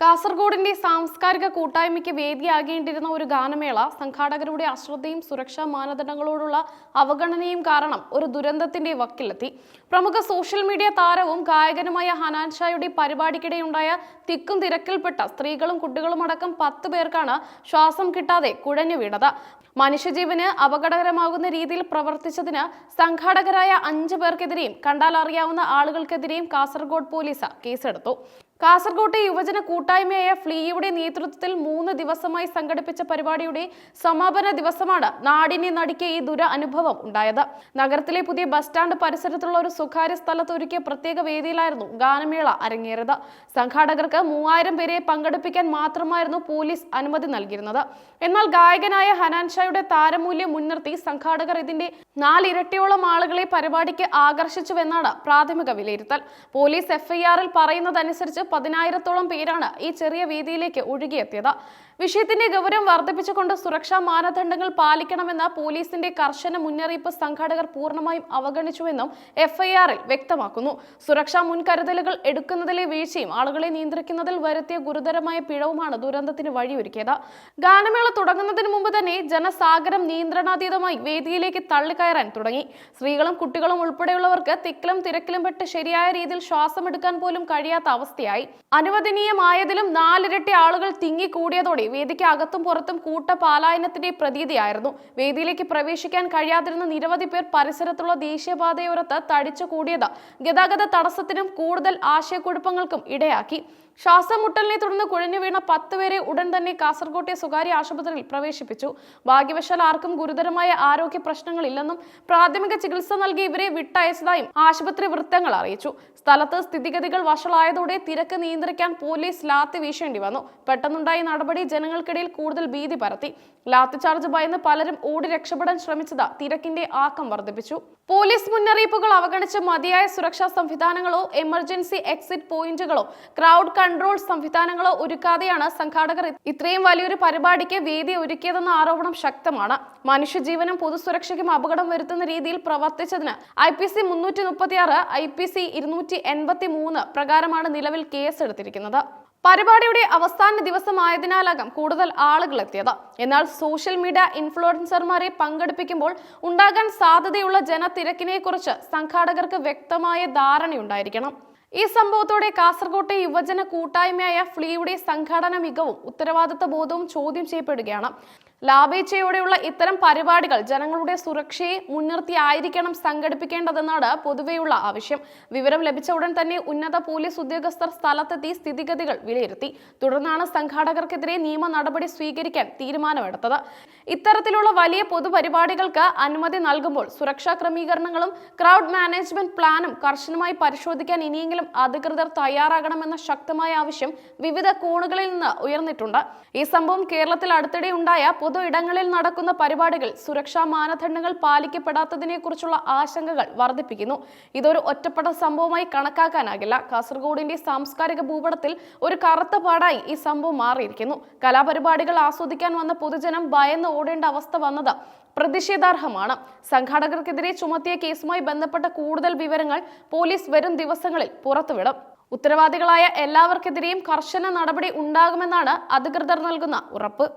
കാസർഗോഡിന്റെ സാംസ്കാരിക കൂട്ടായ്മയ്ക്ക് വേദിയാകേണ്ടിരുന്ന ഒരു ഗാനമേള സംഘാടകരുടെ അശ്രദ്ധയും സുരക്ഷാ മാനദണ്ഡങ്ങളോടുള്ള അവഗണനയും കാരണം ഒരു ദുരന്തത്തിന്റെ വക്കിലെത്തി. പ്രമുഖ സോഷ്യൽ മീഡിയ താരവും ഗായകനുമായ ഹനാൻ ഷായുടെ പരിപാടിക്കിടെയുണ്ടായ തിക്കും തിരക്കിൽപ്പെട്ട സ്ത്രീകളും കുട്ടികളും അടക്കം പത്ത് പേർക്കാണ് ശ്വാസം കിട്ടാതെ കുഴഞ്ഞു വീണത്. മനുഷ്യജീവന് അപകടകരമാകുന്ന രീതിയിൽ പ്രവർത്തിച്ചതിന് സംഘാടകരായ അഞ്ചു പേർക്കെതിരെയും കണ്ടാൽ അറിയാവുന്ന ആളുകൾക്കെതിരെയും കാസർഗോഡ് പോലീസ് കേസെടുത്തു. കാസർകോട്ടെ യുവജന കൂട്ടായ്മയായ ഫ്ലീയുടെ നേതൃത്വത്തിൽ മൂന്ന് ദിവസമായി സംഘടിപ്പിച്ച പരിപാടിയുടെ സമാപന ദിവസമാണ് നാടിനെ നടുക്കിയ ഈ ദുര അനുഭവം ഉണ്ടായത്. നഗരത്തിലെ പുതിയ ബസ് സ്റ്റാൻഡ് പരിസരത്തുള്ള ഒരു സ്വകാര്യ സ്ഥലത്ത് ഒരുക്കിയ പ്രത്യേക വേദിയിലായിരുന്നു ഗാനമേള അരങ്ങേറിയത്. സംഘാടകർക്ക് മൂവായിരം പേരെ പങ്കെടുപ്പിക്കാൻ മാത്രമായിരുന്നു പോലീസ് അനുമതി നൽകിയിരുന്നത്. എന്നാൽ ഗായകനായ ഹനാൻ ഷായുടെ താരമൂല്യം മുൻനിർത്തി സംഘാടകർ ഇതിന്റെ നാലിരട്ടിയോളം ആളുകളെ പരിപാടിക്ക് ആകർഷിച്ചുവെന്നാണ് പ്രാഥമിക വിലയിരുത്തൽ. പോലീസ് എഫ്ഐആറിൽ പറയുന്നതനുസരിച്ച് പതിനായിരത്തോളം പേരാണ് ഈ ചെറിയ വീതിയിലേക്ക് ഒഴുകിയെത്തിയത്. വിഷയത്തിന്റെ ഗൗരവം വർദ്ധിപ്പിച്ചുകൊണ്ട് സുരക്ഷാ മാനദണ്ഡങ്ങൾ പാലിക്കണമെന്ന പോലീസിന്റെ കർശന മുന്നറിയിപ്പ് സംഘാടകർ പൂർണമായും അവഗണിച്ചുവെന്നും എഫ്ഐആറിൽ വ്യക്തമാക്കുന്നു. സുരക്ഷാ മുൻകരുതലുകൾ എടുക്കുന്നതിലെ വീഴ്ചയും ആളുകളെ നിയന്ത്രിക്കുന്നതിൽ വരുത്തിയ ഗുരുതരമായ പിഴവുമാണ് ദുരന്തത്തിന് വഴിയൊരുക്കിയത്. ഗാനമേള തുടങ്ങുന്നതിന് മുമ്പ് തന്നെ ജനസാഗരം നിയന്ത്രണാതീതമായി വേദിയിലേക്ക് തള്ളിക്കയറാൻ തുടങ്ങി. സ്ത്രീകളും കുട്ടികളും ഉൾപ്പെടെയുള്ളവർക്ക് തിക്കിലും തിരക്കിലും പെട്ട് ശരിയായ രീതിയിൽ ശ്വാസമെടുക്കാൻ പോലും കഴിയാത്ത അവസ്ഥയായി. അനുവദനീയമായതിലും നാലിരട്ടി ആളുകൾ തിങ്ങിക്കൂടിയതോടെ വേദിക്ക് അകത്തും പുറത്തും കൂട്ട പാലായനത്തിന്റെ പ്രതീതിയായിരുന്നു. വേദിയിലേക്ക് പ്രവേശിക്കാൻ കഴിയാതിരുന്ന നിരവധി പേർ പരിസരത്തുള്ള ദേശീയപാതയോരത്ത് തടിച്ചു കൂടിയത് ഗതാഗത തടസ്സത്തിനും കൂടുതൽ ആശയക്കുഴപ്പങ്ങൾക്കും ഇടയാക്കി. ശ്വാസമുട്ടലിനെ തുടർന്ന് കുഴഞ്ഞു വീണ പത്ത് പേരെ ഉടൻ തന്നെ കാസർകോട്ടെ സ്വകാര്യ ആശുപത്രിയിൽ പ്രവേശിപ്പിച്ചു. ഭാഗ്യവശാൽ ആർക്കും ഗുരുതരമായ ആരോഗ്യ പ്രശ്നങ്ങളില്ലെന്നും പ്രാഥമിക ചികിത്സ നൽകി ഇവരെ വിട്ടയച്ചതായും ആശുപത്രി വൃത്തങ്ങൾ അറിയിച്ചു. സ്ഥലത്ത് സ്ഥിതിഗതികൾ വഷളായതോടെ തിരക്ക് നിയന്ത്രിക്കാൻ പോലീസ് ലാത്തി വീശേണ്ടി വന്നു. പെട്ടെന്നുണ്ടായ നടപടി ജനങ്ങൾക്കിടയിൽ കൂടുതൽ ഭീതി പരത്തി. ലാത്തിചാർജ് ഭയന്ന് പലരും ഓടി രക്ഷപ്പെടാൻ ശ്രമിച്ചത് തിരക്കിന്റെ ആക്കം വർദ്ധിപ്പിച്ചു. പോലീസ് മുന്നറിയിപ്പുകൾ അവഗണിച്ച് മതിയായ സുരക്ഷാ സംവിധാനങ്ങളോ എമർജൻസി എക്സിറ്റ് പോയിന്റുകളോ ക്രൗഡ് കൺട്രോൾ സംവിധാനങ്ങളോ ഒരുക്കാതെയാണ് സംഘാടകർ ഇത്രയും വലിയൊരു പരിപാടിക്ക് വേദി ഒരുക്കിയതെന്ന ആരോപണം ശക്തമാണ്. മനുഷ്യജീവനും പൊതുസുരക്ഷയ്ക്കും അപകടം വരുത്തുന്ന രീതിയിൽ പ്രവർത്തിച്ചതിന് ഐ പി സി മുന്നൂറ്റി മുപ്പത്തി ആറ് ഐ പി സി ഇരുന്നൂറ്റി എൺപത്തി മൂന്ന് പ്രകാരമാണ് നിലവിൽ കേസെടുത്തിരിക്കുന്നത്. പരിപാടിയുടെ അവസാന ദിവസമായതിനാലാകാം കൂടുതൽ ആളുകൾ എത്തിയത് എന്നാൽ സോഷ്യൽ മീഡിയ ഇൻഫ്ലുവൻസർമാരെ പങ്കെടുപ്പിക്കുമ്പോൾ ഉണ്ടാകാൻ സാധ്യതയുള്ള ജനത്തിരക്കിനെക്കുറിച്ച് സംഘാടകർക്ക് വ്യക്തമായ ധാരണയുണ്ടായിരിക്കണം. ഈ സംഭവത്തോടെ കാസർകോട്ടെ യുവജന കൂട്ടായ്മയായ ഫ്ലീയുടെ സംഘാടന മികവും ഉത്തരവാദിത്ത ബോധവും ചോദ്യം ചെയ്യപ്പെടുകയാണ്. ലാഭേച്ഛയോടെയുള്ള ഇത്തരം പരിപാടികൾ ജനങ്ങളുടെ സുരക്ഷയെ മുൻനിർത്തിയായിരിക്കണം സംഘടിപ്പിക്കേണ്ടതെന്നാണ് പൊതുവെയുള്ള ആവശ്യം. വിവരം ലഭിച്ച ഉടൻ തന്നെ ഉന്നത പോലീസ് ഉദ്യോഗസ്ഥർ സ്ഥലത്തെത്തി സ്ഥിതിഗതികൾ വിലയിരുത്തി. തുടർന്നാണ് സംഘാടകർക്കെതിരെ നിയമ നടപടി സ്വീകരിക്കാൻ തീരുമാനമെടുത്തത്. ഇത്തരത്തിലുള്ള വലിയ പൊതുപരിപാടികൾക്ക് അനുമതി നൽകുമ്പോൾ സുരക്ഷാ ക്രമീകരണങ്ങളും ക്രൗഡ് മാനേജ്മെന്റ് പ്ലാനും കർശനമായി പരിശോധിക്കാൻ ഇനിയെങ്കിലും അധികൃതർ തയ്യാറാകണമെന്ന ശക്തമായ ആവശ്യം വിവിധ കോണുകളിൽ നിന്ന് ഉയർന്നിട്ടുണ്ട്. ഈ സംഭവം കേരളത്തിൽ അടുത്തിടെ ഉണ്ടായ പൊതു ഇടങ്ങളിൽ നടക്കുന്ന പരിപാടികൾ സുരക്ഷാ മാനദണ്ഡങ്ങൾ പാലിക്കപ്പെടാത്തതിനെ കുറിച്ചുള്ള ആശങ്കകൾ വർദ്ധിപ്പിക്കുന്നു. ഇതൊരു ഒറ്റപ്പെട്ട സംഭവമായി കണക്കാക്കാനാകില്ല. കാസർഗോഡിന്റെ സാംസ്കാരിക ഭൂപടത്തിൽ ഒരു കറുത്ത പാടായി ഈ സംഭവം മാറിയിരിക്കുന്നു. കലാപരിപാടികൾ ആസ്വദിക്കാൻ വന്ന പൊതുജനം ഭയന്ന് ഓടേണ്ട അവസ്ഥ വന്നത് പ്രതിഷേധാർഹമാണ്. സംഘാടകർക്കെതിരെ ചുമത്തിയ കേസുമായി ബന്ധപ്പെട്ട കൂടുതൽ വിവരങ്ങൾ പോലീസ് വരും ദിവസങ്ങളിൽ പുറത്തുവിടും. ഉത്തരവാദികളായ എല്ലാവർക്കെതിരെയും കർശന നടപടി ഉണ്ടാകുമെന്നാണ് അധികൃതർ നൽകുന്ന ഉറപ്പ്.